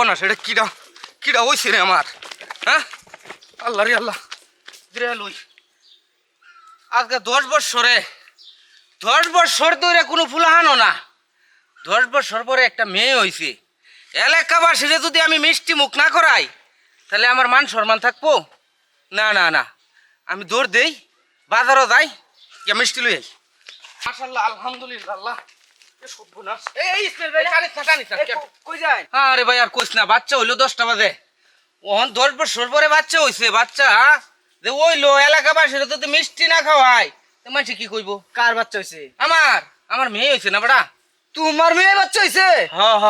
সর্বনাশ, এটা কিডা কিডা হইছে রে আমার? হ্যাঁ? আল্লাহ রে আল্লাহ, দিরে লই আজকে দশ বৎসরে, দশ বৎসর ধরে কোনো ফুলাহানো না। দশ বৎসর পরে একটা মেয়ে হইছে। এলাকাবাসীরে যদি আমি মিষ্টি মুখ না করাই, তাহলে আমার মান সম্মান থাকব? না না না। আমি দৌড় দেই, বাজারও যাই মিষ্টি লই আই। মাশাল্লাহ আলহামদুলিল্লাহ আরে ভাই আর কইস না বাচ্চা হইল দশটা বাজে। ওহন দশ বছর পরে বাচ্চা হইছে বাচ্চা হ্যাঁ? যে ওইলো এলাকাবাসীরা যদি মিষ্টি না খাওয়াই তো মানুষ কি কইবো? কার বাচ্চা হইছে? আমার আমার মেয়ে হইছে না বড়া তোমার মেয়ে বাচ্চা হইছে? হ হ।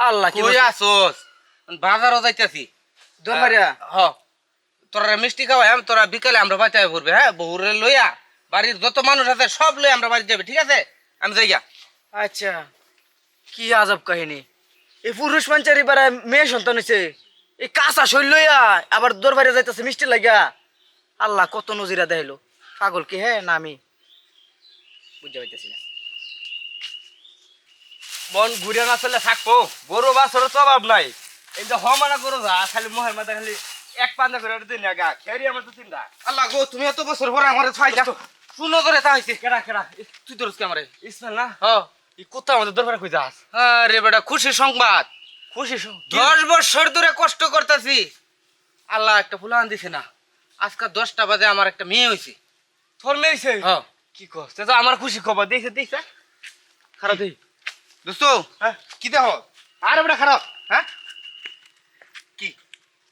আল্লাহ কি কই আসোস? বাজারও যাইতাছি। দরবারিয়া হ। তোরা মিষ্টি খাওয়াই আম তোরা বিকালে আমরা বাচ্চা পড়বে হ্যাঁ? বহুরে লইয়া বাড়ির যত মানুষ আছে সব লই আমরা বাড়ি যাবে ঠিক আছে? আমি যাই গা আচ্ছা কি আজব কাহিনী। এই পুরুষ মানুষের এবারে মেয়ে সন্তান হইছে। এই কাঁচা শৈল লইয়া আবার দরবারে যাইতেছে মিষ্টি লাগিয়া। আল্লাহ কত নজিরা দেখাইলো। পাগল কি হ্যাঁ না আমি? বুঝতে পাইতেছি না। মন ঘুরে না চলে থাকব। গরু বাছর তো অভাব নাই। এই যে হমানা গরু যা খালি মোহের মাথা খালি এক পাঞ্জা করে দিন গা। খেরি আমার তো চিন্তা। আল্লাহ গো তুমি এত বছর পরে আমার যা শুনো করে তা হইছে। কেডা কেডা? তুই কে আমারে? ইসমাইল না? হ্যাঁ এই কোথা আমাদের দরবারে কই যাস? আরে বেটা খুশি সংবাদ। খুশি দশ বছর ধরে কষ্ট করতেছি। আল্লাহ একটা ফুলান দিছে না। আজকে দশটা বাজে আমার একটা মেয়ে হয়েছে তোর মেয়েছে হ্যাঁ। কি কস? তো আমার খুশি খবর দেখছে দেখছে খারাপ দেই। দোস্ত হ্যাঁ কি দেহ আরে বেটা খারাপ। হ্যাঁ? কি?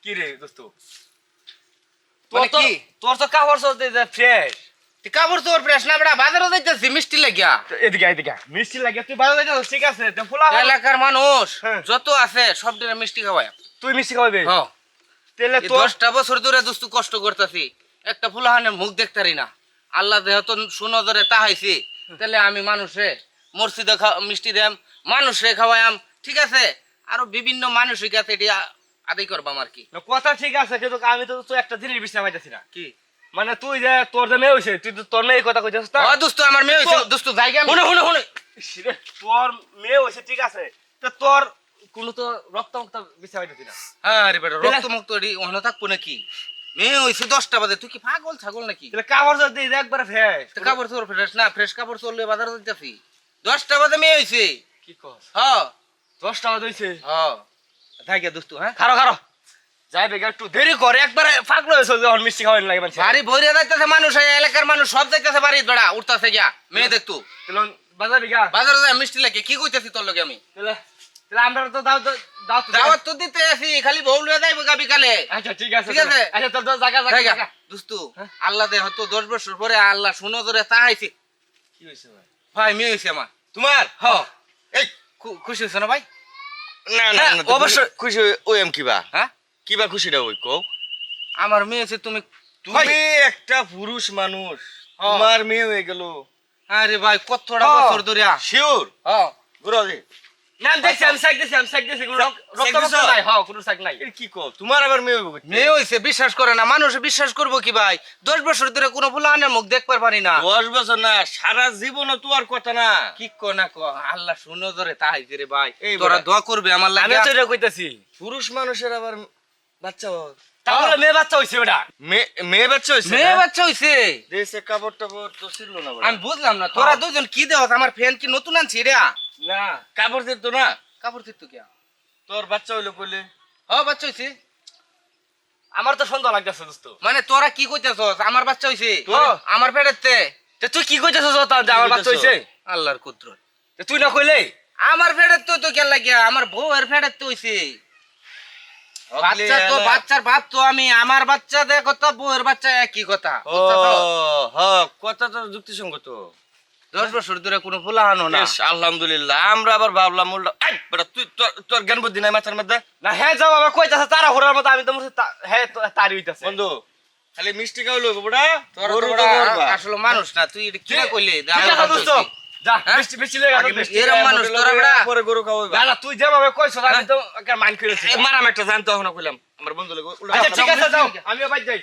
কি রে দোস্ত? তোর মানে তো কি? তোর তো কাপড় দে ফ্রেশ তুই কাপড় তোর প্রেস না বেটা বাজারে যাইতেছি মিষ্টি লাগিয়া। এদিকে এদিকে মিষ্টি লাগে তুই বাজারে যাচ্ছিস ঠিক আছে? তো ফুলা এলাকার মানুষ হ্যাঁ। যত আছে সব দিনে মিষ্টি খাওয়ায়। তুই মিষ্টি খাওয়াবি? হ্যাঁ তাহলে এই তোর বছর ধরে দোস্ত কষ্ট করতেছি। একটা ফুলাহানের মুখ দেখতারি না। আল্লাহ যেহেতু সুনজরে তাহাইছি। তাহলে আমি মানুষে মসজিদে মিষ্টি দেম মানুষে খাওয়াইম ঠিক আছে? আরও বিভিন্ন মানসিক আছে এটি আদায় করবাম আর কি। কথা ঠিক আছে কিন্তু আমি তো তো একটা জিনিস বিশ্বাস পাইতেছি না। কি? মানে তুই যে তোর যে মেয়ে তুই তো তোর মেয়ে কথা কইতেছিস না? দোস্ত আমার মেয়ে হয়েছে তো- দোস্ত জায়গা শুনে শুনে শুনে। তোর মেয়ে হয়েছে ঠিক আছে। তো তোর কোনো তো রক্ত মুক্ত পাইতেছি না হ্যাঁ রে বেটা রক্ত মুক্ত থাকব নাকি? মেয়ে দশটা বাজে তুই কি পাগল ছাগল নাকি? তাহলে কাপড় যদি দিই একবারে ফ্রেশ তো কাপড় চোর ফ্রেশ না ফ্রেশ কাপড় চললে বাজারে যাইতেছি। দশটা বাজে মেয়ে হয়েছে কি কস? হ্যাঁ দশ টাকা দিয়েছে হ্যাঁ থাকে দোস্ত হ্যাঁ? খারো খারো যাই বেগে একটু দেরি করে একবারে ফাঁকলো হয়েছে যখন মিষ্টি লাগে মানুষ বাড়ি ভরে যাইতেছে মানুষ এই এলাকার মানুষ সব যাইতেছে বাড়ি বেড়া উঠতেছে গিয়া মেয়ে দেখতু তাহলে বাজার বাজারে যায় মিষ্টি লাগে কি কইতেছি তোর লগে আমি? তাহলে তাহলে আমরা তো দাও দাও দাও তো দাওয়াত তো দিতে আসি খালি বউ লয়ে যাইব গা বিকালে। আচ্ছা ঠিক আছে ঠিক আছে। আচ্ছা তোর জায়গা জায়গা দোস্তু আল্লাহ দে হয়তো দশ বছর পরে আল্লাহ শুনো ধরে তাহাইছি কি ভাই? ভাই মেয়ে হয়েছে আমার। তোমার? হ। এই খুশি হয়েছে না ভাই? না না, অবশ্যই। অবশ্যই। খুশি ওই এম কিবা হ্যাঁ? কিবা খুশিটা ওই কও? আমার মেয়ে হয়েছে তুমি তুমি একটা পুরুষ মানুষ। তোমার মেয়ে হয়ে গেল। আরে ভাই কতটা। বছর ধরে শিওর? হ্যাঁ গুরুজি। না আমি দেখছি আমি আমি রক্ত মক্ত দিছো? নাই হ্যাঁ কোনো সাইড নাই। এর কি কও? তোমার আবার মেয়ে হইব মেয়ে হয়েছে বিশ্বাস করে না মানুষ বিশ্বাস করব কি ভাই? দশ বছর ধরে কোনো ফুলানের মুখ দেখবার পারি না। দশ বছর না সারা জীবনও তো আর কথা না। কি কো না কো আল্লাহ শুনো ধরে তাহাইছে রে ভাই। তোরা দোয়া করবে আমার আমি লাগে। তো এটা কইতাছি। পুরুষ মানুষের আবার বাচ্চা হয় তাহলে মেয়ে বাচ্চা হইছে ওটা মেয়ে বাচ্চা হইছে মেয়ে বাচ্চা হইছে। দেশে কাপড় টাপড় তো ছিল না আমি বুঝলাম না তোরা দুজন কি দেহ আমার ফ্যান কি নতুন আনছি রে? না কাপড় দিত না। কাপড় দিত কে তোর বাচ্চা হইল কইলে। হ বাচ্চা হইছে। আমার তো সন্দেহ লাগতেছে দোস্ত। মানে তোরা কি কইতেছস? আমার বাচ্চা হইছে? আমার পেটেতে তে তুই কি কইতেছস তা যে আমার বাচ্চা হইছে? আল্লাহর কুদরত। তুই না কইলে? আমার ফেডের তো তো কেন লাগিয়া? আমার বউয়ের ফেডের তো হইছে। বাচ্চা তো বাচ্চার বাপ তো আমি আমার বাচ্চা দেখো তো বউয়ের বাচ্চা একই কথা। ও বুঝতেছো? কথা তো যুক্তিসঙ্গত। দশ বছর ধরে কোনো না। আলহামদুলিল্লাহ আমরা আবার ভাবলাম তুই তোর- জ্ঞান বুদ্ধি নাই মাথার মধ্যে? না হ্যাঁ যাও আবার কইতাছে তারা ঘোরার মতো আমি তো হ্যাঁ তারি হইতাছে। বন্ধু খালি মিষ্টি বড়া তোরা আসলে মানুষ না তুই এটা কইলে? যে ঠিক আমার আছে বাচ্চা দোস্ত হইছে। যা হ্যাঁ? মিষ্টি মিষ্টি লেগে আগে মিষ্টি মানুষ তোরা বেড়া। পরে গরু খাওয়াইবা না না তুই যেভাবে কইছ আমি তো মাইন্ড করেছি মারাম একটা জানতো এখন কইলাম আমার বন্ধু লাগে আচ্ছা, ঠিক আছে, যাও। আমিও বাইর যাই